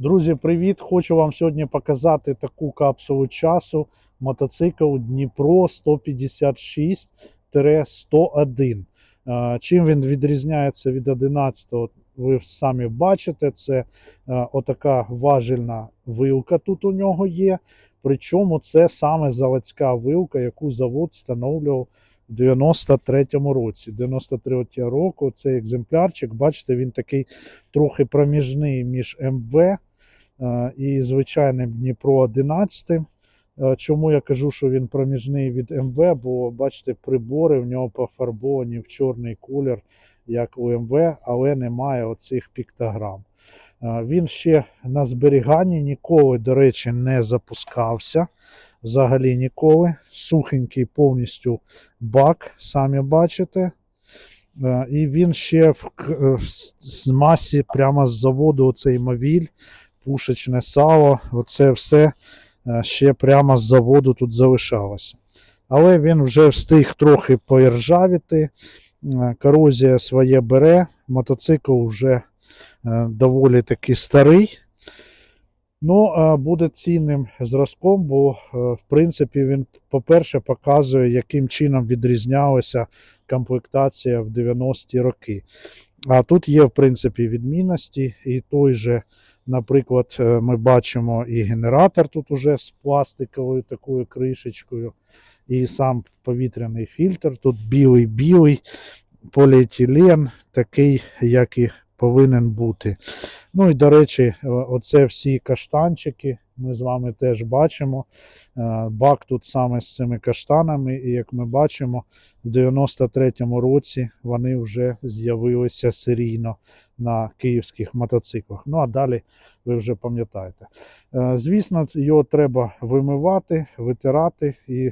Друзі, привіт! Хочу вам сьогодні показати таку капсулу часу. Мотоцикл Дніпро 156-101. Е, Чим він відрізняється від 11-го, ви самі бачите. Це е, отака важельна вилка тут у нього є. Причому це саме заводська вилка, яку завод встановлював в 93-му році. 93 року цей екземплярчик, бачите, він такий трохи проміжний між МВ і звичайним Дніпро 11. Е, Чому я кажу, що він проміжний від МВ, бо бачите, прибори в нього пофарбовані в чорний колір, як у МВ, але немає оцих піктограм. Е, Він ще на зберіганні ніколи, до речі, не запускався. Взагалі ніколи. Сухенький повністю бак, самі бачите. Е, І він ще в, е, в масі прямо з заводу, оцей мовіль, пушечне сало, оце все е, ще прямо з заводу тут залишалося. Але він вже встиг трохи поіржавіти, е, корозія своє бере, мотоцикл вже е, доволі таки старий. Ну, буде цінним зразком, бо, в принципі, він, по-перше, показує, яким чином відрізнялася комплектація в 90-ті роки. А тут є, в принципі, відмінності, і той же, наприклад, е, ми бачимо і генератор тут уже з пластиковою такою кришечкою, і сам повітряний фільтр. Тут білий-білий поліетилен, такий, як і повинен бути. Ну і, до речі, е, оце всі каштанчики ми з вами теж бачимо. Е, Бак тут саме з цими каштанами, і як ми бачимо, в 93-му році вони вже з'явилися серійно на київських мотоциклах. Ну а далі ви вже пам'ятаєте. Е, Звісно, його треба вимивати, витирати, і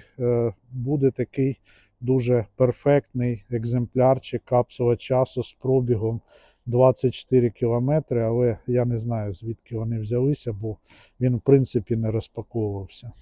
буде такий дуже перфектний екземплярчик капсула часу з пробігом 24 кілометри, але я не знаю, звідки вони взялися, бо він, в принципі, не розпаковувався.